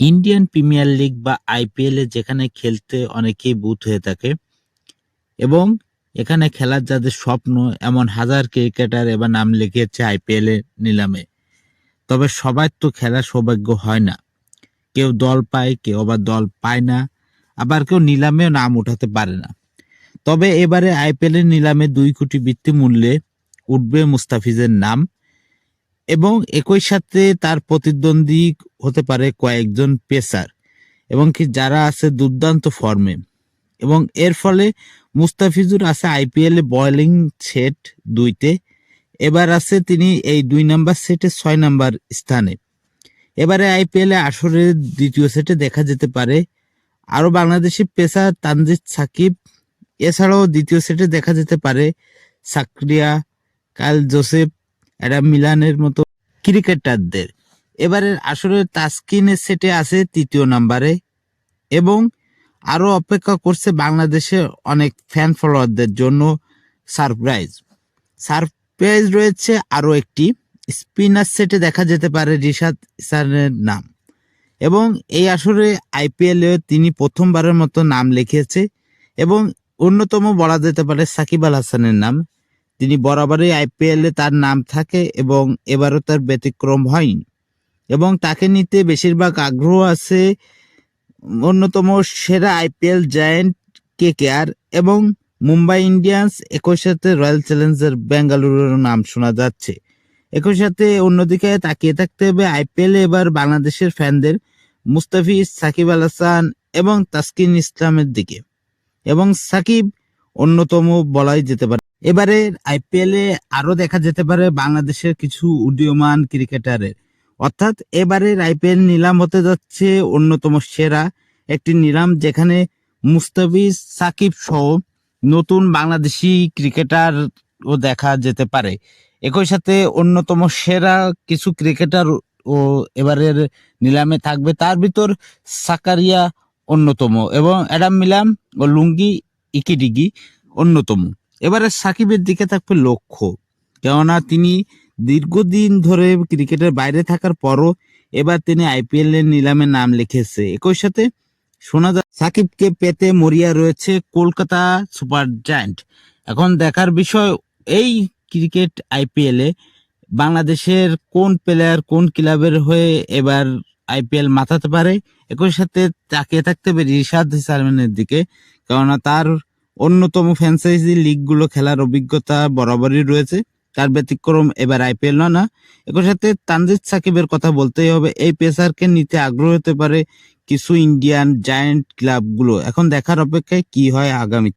Indian Premier League বা IPL যেখানে খেলতে অনেকেই বুথ হয়ে থাকে এবং এখানে খেলার যাদের স্বপ্ন, এমন হাজার ক্রিকেটার এবার নাম লিখিয়েছে আইপিএল নিলামে। তবে সবার তো খেলার সৌভাগ্য হয় না। কেউ দল পায়, কেউ আবার দল পায় না, আবার কেউ নিলামেও নাম উঠাতে পারে না। তবে এবারে আইপিএল এর নিলামে দুই কোটি বৃত্তি মূল্যে উঠবে মুস্তাফিজের নাম। এবং একই সাথে তার প্রতিদ্বন্দ্বী হতে পারে কয়েকজন পেসার এবং কি যারা আছে দুর্দান্ত ফর্মে এবং এর ফলে মুস্তাফিজুর আছে আইপিএল বোলিং সেট দুইতে। এবার আছে তিনি এই দুই নাম্বার সেটে ছয় নাম্বার স্থানে। এবারে আইপিএল আসরের দ্বিতীয় সেটে দেখা যেতে পারে। আরও বাংলাদেশি পেসার তানজিদ সাকিব। এছাড়াও দ্বিতীয় সেটে দেখা যেতে পারে সাকরিয়া কাল জোসেফ অ্যাডাম মিলানের মতো ক্রিকেটারদের। এবারের আসলে তাস্কিনের সেটে আছে তৃতীয় নাম্বারে এবং আরও অপেক্ষা করছে বাংলাদেশে অনেক ফ্যান ফলোয়ারদের জন্য সারপ্রাইজ সারপ্রাইজ রয়েছে আরও একটি স্পিনার সেটে দেখা যেতে পারে রিশাদ ইসানের নাম। এবং এই আসরে আইপিএল তিনি প্রথমবারের মতো নাম লিখিয়েছে এবং অন্যতম বলা যেতে পারে সাকিব আল হাসানের নাম। তিনি বরাবরই আইপিএল তার নাম থাকে এবং এবারও তার ব্যতিক্রম হয়নি। এবং তাকে নিতে বেশিরভাগ আগ্রহ আছে অন্যতম সেরা আইপিএল জায়েন্ট কে কেআর এবং মুম্বাই ইন্ডিয়ান্স একই সাথে রয়্যাল চ্যালেঞ্জার বেঙ্গালুরুর নাম শোনা যাচ্ছে। একই সাথে অন্যদিকে তাকিয়ে থাকতে হবে আইপিএল এবার বাংলাদেশের ফ্যানদের মুস্তাফিজ, সাকিব আল হাসান এবং তাসকিন ইসলামের দিকে। এবং সাকিব অন্যতম বলাই যেতে পারে। এবারে আইপিএল এ আরও দেখা যেতে পারে বাংলাদেশের কিছু উদীয়মান ক্রিকেটারের। অর্থাৎ এবারের আইপিএল নিলাম হতে যাচ্ছে অন্যতম সেরা একটি নিলাম যেখানে মুস্তাফিজ সাকিব সহ নতুন বাংলাদেশি ক্রিকেটার ও দেখা যেতে পারে। একই সাথে অন্যতম সেরা কিছু ক্রিকেটার ও এবারের নিলামে থাকবে। তার ভিতর সাকারিয়া অন্যতম এবং অ্যাডাম মিলাম ও লুঙ্গি ইকিডিগি অন্যতম। এবারে সাকিবের দিকে থাকবে লক্ষ্য। কেননা তিনি দীর্ঘদিন ধরে ক্রিকেটের বাইরে থাকার পরও এবার তিনি আইপিএল এর নিলামে নাম লিখেছে। একই সাথে শোনা যায় সাকিবকে পেতে মরিয়া রয়েছে কলকাতা সুপার জায়ান্ট। এখন দেখার বিষয়, এই ক্রিকেট আইপিএল এ বাংলাদেশের কোন প্লেয়ার কোন ক্লাবের হয়ে এবার আইপিএল মাথাতে পারে? একই সাথে তাকিয়ে থাকতে হবে রিশাদ সালমানের দিকে, কেননা তার অন্যতম ফ্র্যাঞ্চাইজি লিগগুলো খেলার অভিজ্ঞতা বরাবরই রয়েছে। তার ব্যতিক্রম এবার আইপিএল নয় না? একই সাথে তানজিদ সাকিবের কথা বলতেই হবে, এই পেসারকে নিতে আগ্রহ হতে পারে কিছু ইন্ডিয়ান জায়ান্ট ক্লাবগুলো এখন দেখার অপেক্ষায় কি হয় আগামী